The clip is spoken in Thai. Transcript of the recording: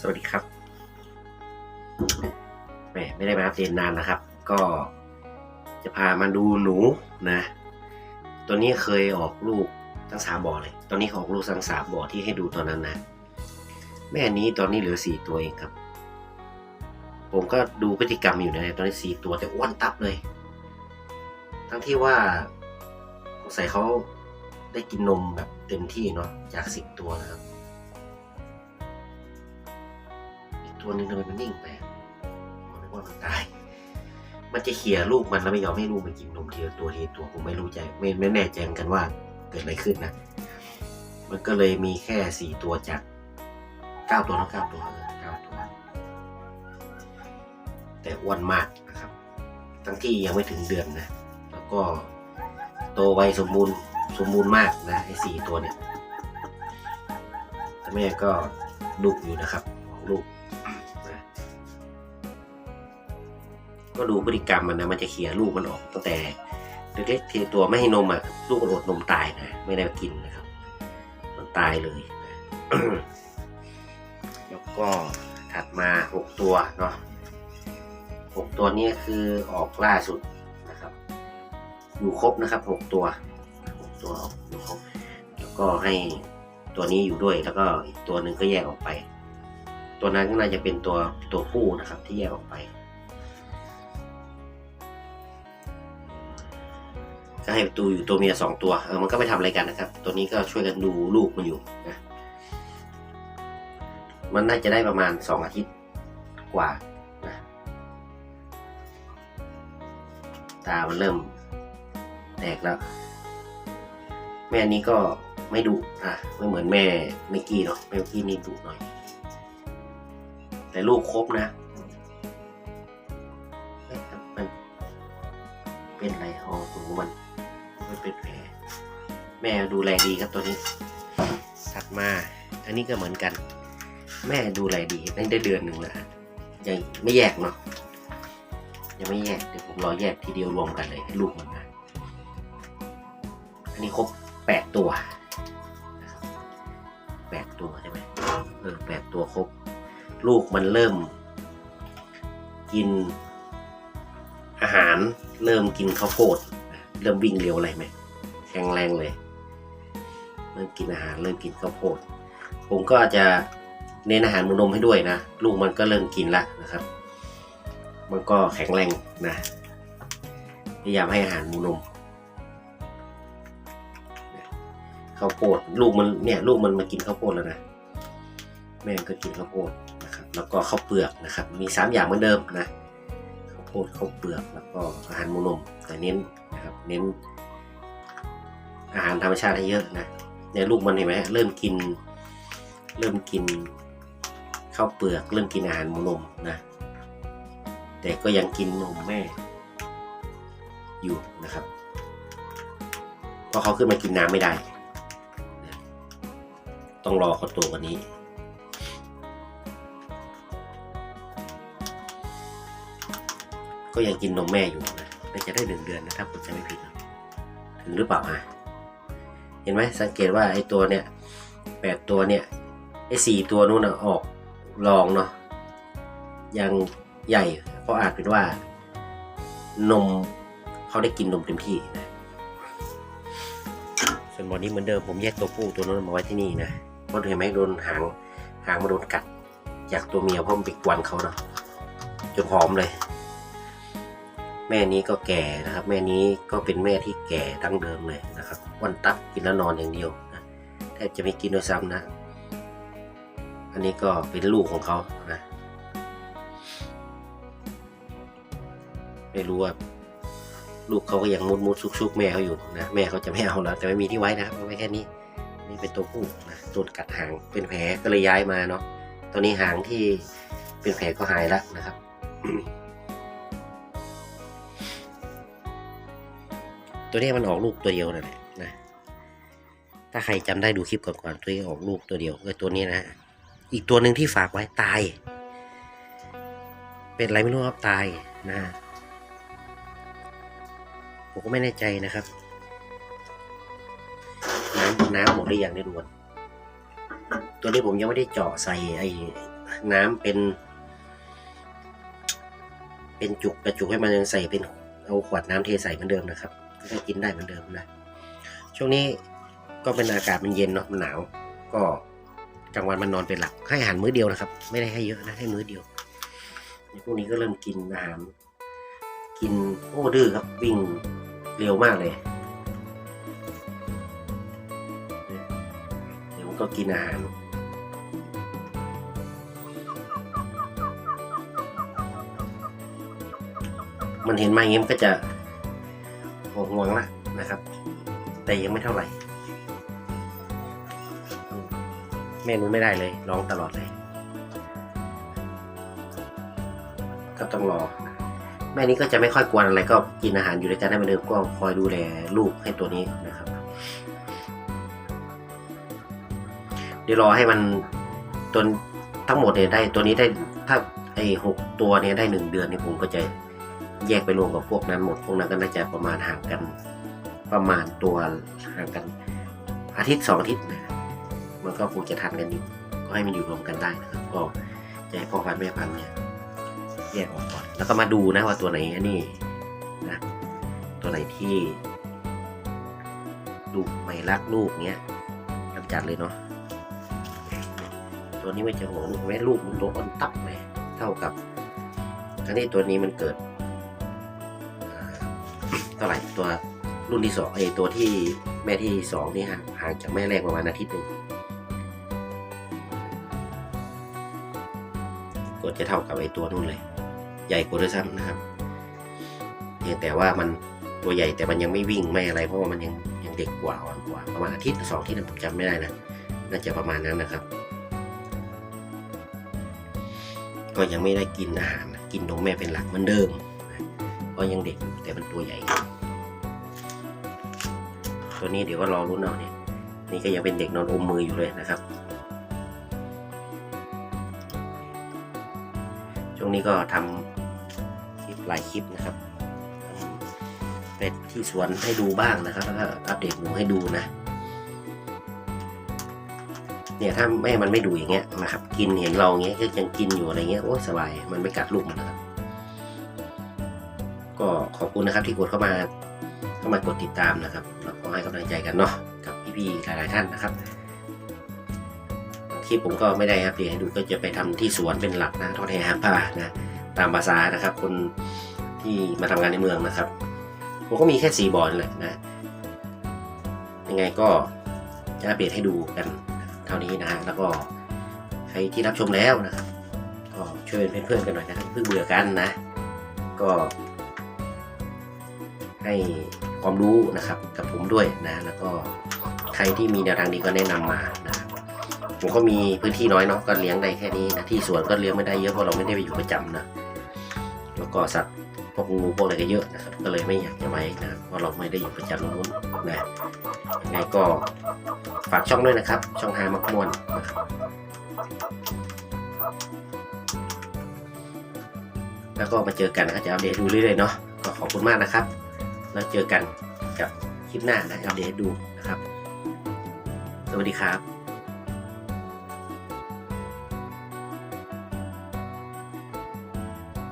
สวัสดีครับแหมไม่ได้มาอัปเดตนานนะครับ ก็จะพามาดูหนูนะ ตัวนี้เคยออกลูกทั้งสามบ่อเลย ตอนนี้ออกลูกทั้งสามบ่อที่ให้ดูตอนนั้นนะ แม่นี้ตอนนี้เหลือสี่ตัวเองครับ ผมก็ดูพฤติกรรมอยู่นะตอนนี้สี่ตัวแต่อ้วนตับเลย ทั้งที่ว่าสงสัยเขาได้กินนมแบบเต็มที่เนาะจากสิบตัวนะครับ ตัวหนึ่งทำไมมันนิ่งไปผมนึกว่ามันตาย มันจะเขี่ยลูกมันแล้วไม่ยอมให้ลูกมันกินนมทีละตัวทีละตัวผมไม่รู้ใจไม่ไม่แน่ใจกันว่าเกิดอะไรขึ้นนะ มันก็เลยมีแค่สี่ตัวจากเก้าตัวนะเก้าตัวเออเก้าตัว แต่อ้วนมากนะครับ ทั้งที่ยังไม่ถึงเดือนนะ แล้วก็โตไวสมบูรณ์สมบูรณ์มากนะไอ้สี่ตัวเนี่ยแต่แม่ก็ดุอยู่นะครับของลูก ก็ดูพฤติกรรมมันนะมันจะเขี่ยลูกมันออกตั้งแต่เล็กๆเทตัวไม่ให้นมอะลูกมันอดนมตายนะไม่ได้กินนะครับ มันตายเลยนะแล้วก็ถัดมาหกตัวเนาะหกตัวนี้คือออกล่าสุดนะครับ อยู่ครบนะครับหกตัวหกตัวออกอยู่ครบแล้วก็ให้ตัวนี้อยู่ด้วยแล้วก็อีกตัวหนึ่งก็แยกออกไป ตัวนั้นก็น่าจะเป็นตัวตัวผู้นะครับที่แยกออกไป ก็ให้ตัวอยู่ตัวเมียสองตัวเออมันก็ไม่ทำอะไรกันนะครับ ตัวนี้ก็ช่วยกันดูลูกมันอยู่นะมันน่าจะได้ประมาณสองอาทิตย์กว่านะตามันเริ่มแตกแล้ว แม่นี้ก็ไม่ดุนะไม่เหมือนแม่เมกี้เนาะแม่เมกี้นี่ดุหน่อย แต่ลูกครบนะ เป็นแผลแม่ดูแลดีครับตัวนี้ถัดมา อันนี้ก็เหมือนกัน แม่ดูแลดีตั้งได้เดือนหนึ่งแล้วยังไม่แยกเนาะยังไม่แยกเดี๋ยวผมรอแยกทีเดียวรวมกันเลยให้ลูกมันนะอันนี้ครบแปดตัวแปดตัวใช่ไหมเออแปดตัวครบ ลูกมันเริ่ม กินอาหารเริ่มกินข้าวโพด เริ่มวิ่งเร็วอะไรไหมแข็งแรงเลยเริ่มกินอาหารเริ่มกินข้าวโพดผมก็จะเน้นอาหารมูนมให้ด้วยนะ ลูกมันก็เริ่มกินละนะครับ มันก็แข็งแรงนะพยายามให้อาหารมูนมข้าวโพดลูกมันเนี่ยลูกมันมากินข้าวโพดแล้วนะแม่ก็กินข้าวโพดนะครับ แล้วก็ข้าวเปลือกนะครับ มีสามอย่างเหมือนเดิมนะข้าวโพดข้าวเปลือกแล้วก็อาหารมูนมแต่เน้น นะครับ เน้นอาหารธรรมชาติให้เยอะนะเนี่ยลูกมันเห็นไหมเริ่มกิน เริ่มกินข้าวเปลือก เริ่มกินอาหารมูนมนะ แต่ก็ยังกินนมแม่อยู่นะครับเพราะเขาขึ้นมากินน้ำไม่ได้ ต้องรอเขาโตกว่านี้ก็ยังกินนมแม่อยู่นะ น่าจะได้หนึ่งเดือนนะถ้าผมจะไม่ผิดถึงหรือเปล่าฮะเห็นไหมสังเกตว่าไอ้ตัวเนี้ยแปดตัวเนี่ยไอ้สี่ตัวนู้นนะออกรองเนาะยังใหญ่ เพราะอาจเป็นว่านมเขาได้กินนมเต็มที่นะส่วนบอนี้เหมือนเดิมผมแยกตัวผู้ตัวนู้นมาไว้ที่นี่นะเพราะเห็นไหมโดนหางหางมาโดนกัด จากตัวเมียเพราะมันไปกวนเขาเนาะจนหอมเลย แม่นี้ก็แก่นะครับ แม่นี้ก็เป็นแม่ที่แก่ดั้งเดิมเลยนะครับวันตับกินแล้วนอนอย่างเดียวนะแทบจะไม่กินด้วยซ้ำนะ อันนี้ก็เป็นลูกของเขานะไม่รู้ว่าลูกเขาก็ยังมุดมุดซุกซุกแม่เขาอยู่นะแม่เขาจะไม่เอาแล้วแต่ไม่มีที่ไว้นะครับไว้แค่นี้นี่เป็นตัวผู้นะโดนกัดหางเป็นแผลก็เลยย้ายมาเนาะตอนนี้หางที่เป็นแผลก็หายแล้วนะครับ ตัวนี้มันออกลูกตัวเดียวนั่นแหละนะ ถ้าใครจำได้ดูคลิปก่อนๆตัวนี้ออกลูกตัวเดียวก็ตัวนี้นะอีกตัวหนึ่งที่ฝากไว้ตาย เป็นอะไรไม่รู้ครับตายนะฮะผมก็ไม่แน่ใจนะครับ น้ำน้ำหมดหรือยังในรวนตัวนี้ผมยังไม่ได้เจาะใส่ไอ้น้ำเป็น เป็นจุกกระจุกให้มันยังใส่เป็นเอาขวดน้ำเทใส่เหมือนเดิมนะครับ ก็กินได้เหมือนเดิมนะ ช่วงนี้ก็เป็นอากาศมันเย็นเนาะมันหนาว ก็กลางวันมันนอนเป็นหลักให้อาหารมื้อเดียวนะครับ ไม่ได้ให้เยอะนะให้มื้อเดียวในพวกนี้ก็เริ่มกินอาหาร กินโอ้ดื้อครับวิ่งเร็วมากเลยเดี๋ยวมันก็กินอาหารมันเห็นมาอย่างงี้มันก็จะ วงห่วงละนะครับ แต่ยังไม่เท่าไหร่แม่นู้นไม่ได้เลยร้องตลอดเลย ก็ต้องรอ แม่นี้ก็จะไม่ค่อยกวนอะไรก็กินอาหารอยู่ด้วยกันได้เหมือนเดิมก็คอยดูแลลูกให้ตัวนี้นะครับเดี๋ยวรอให้มันตัวทั้งหมดเนี่ยได้ตัวนี้ได้ถ้าไอ้หกตัวเนี่ยได้หนึ่งเดือนเนี่ยผมก็จะ แยกไปรวมกับพวกนั้นหมด พวกนั้นก็น่าจะประมาณห่างกันประมาณตัวห่างกัน อาทิตย์สองอาทิตย์นะมันก็คงจะทันกันอยู่ก็ให้มันอยู่รวมกันได้นะครับก็จะให้พ่อพันธุ์แม่พันธุ์เนี่ยแยกออกก่อนแล้วก็มาดูนะว่าตัวไหนนนี่นะตัวไหนที่ลูกไม่รักลูกเนี้ยกำจัดเลยเนาะตัวนี้ไม่จะห่วงลูกแม่ลูกมันตัวอ่อนตับเลยเท่ากับอันนี้ตัวนี้มันเกิด เท่าไหร่ตัวรุ่นที่สองไอตัวที่แม่ที่สองนี่ห่างห่างจากแม่แรกประมาณอาทิตย์หนึ่งก็จะเท่ากับไอตัวนู่นเลย ใหญ่กว่าด้วยซ้ำนะครับเพียงแต่ว่ามันตัวใหญ่แต่มันยังไม่วิ่งไม่อะไรเพราะว่ามันยังยังเด็กกว่าอ่อนกว่าประมาณอาทิตย์สองที่นะผมจำไม่ได้นะน่าจะประมาณนั้นนะครับ ก็ยังไม่ได้กินอาหารกินนมแม่เป็นหลักเหมือนเดิม ก็ยังเด็กอยู่แต่มันตัวใหญ่ ตัวนี้เดี๋ยวก็รอรุ้นเอาเนี่ย นี่ก็ยังเป็นเด็กนอนอมมืออยู่เลยนะครับ ช่วงนี้ก็ทำคลิปหลายคลิปนะครับไปที่สวนให้ดูบ้างนะครับ แล้วก็อัปเดตหนูให้ดูนะ เนี่ยถ้าแม่มันไม่ดูอย่างเงี้ยนะครับ กินเห็นเราอย่างเงี้ยก็ยังกินอยู่อะไรเงี้ยโอ้สบาย มันไม่กัดลูกมันนะครับ ก็ขอบคุณนะครับที่กดเข้ามาเข้ามากดติดตามนะครับแล้วก็ให้กำลังใจกันเนาะกับพี่ๆหลายๆท่านนะครับที่ผมก็ไม่ได้อัปเดตให้ดูก็จะไปทำที่สวนเป็นหลักนะทอดแห่หางปลานะตามภาษานะครับ คนที่มาทำงานในเมืองนะครับ ผมก็มีแค่สี่บอนี่แหละนะยังไงก็จะอัปเดตให้ดูกันเท่านี้นะฮะแล้วก็ใครที่รับชมแล้วนะครับก็ช่วยเป็นเพื่อนๆกันหน่อยนะครับเพิ่งเบื่อกันนะ ก็ ให้ความรู้นะครับกับผมด้วยนะ แล้วก็ใครที่มีแนวทางดีก็แนะนำมานะผมก็มีพื้นที่น้อยเนาะก็เลี้ยงได้แค่นี้นะที่สวนก็เลี้ยงไม่ได้เยอะเพราะเราไม่ได้ไปอยู่ประจำนะแล้วก็สัตว์พวกงูพวกอะไรก็เยอะนะครับ ก็เลยไม่อยากจะไว้นะเพราะเราไม่ได้อยู่ประจำตรงนู้นนะยังไงก็ฝากช่องด้วยนะครับ ช่องฮามักมวนนะครับแล้วก็มาเจอกันนะครับจะอัปเดตดูเรื่อยๆเนาะก็ขอบคุณมากนะครับ แล้วเจอกันกับคลิปหน้านะอัปเดตให้ดูนะครับ สวัสดีครับ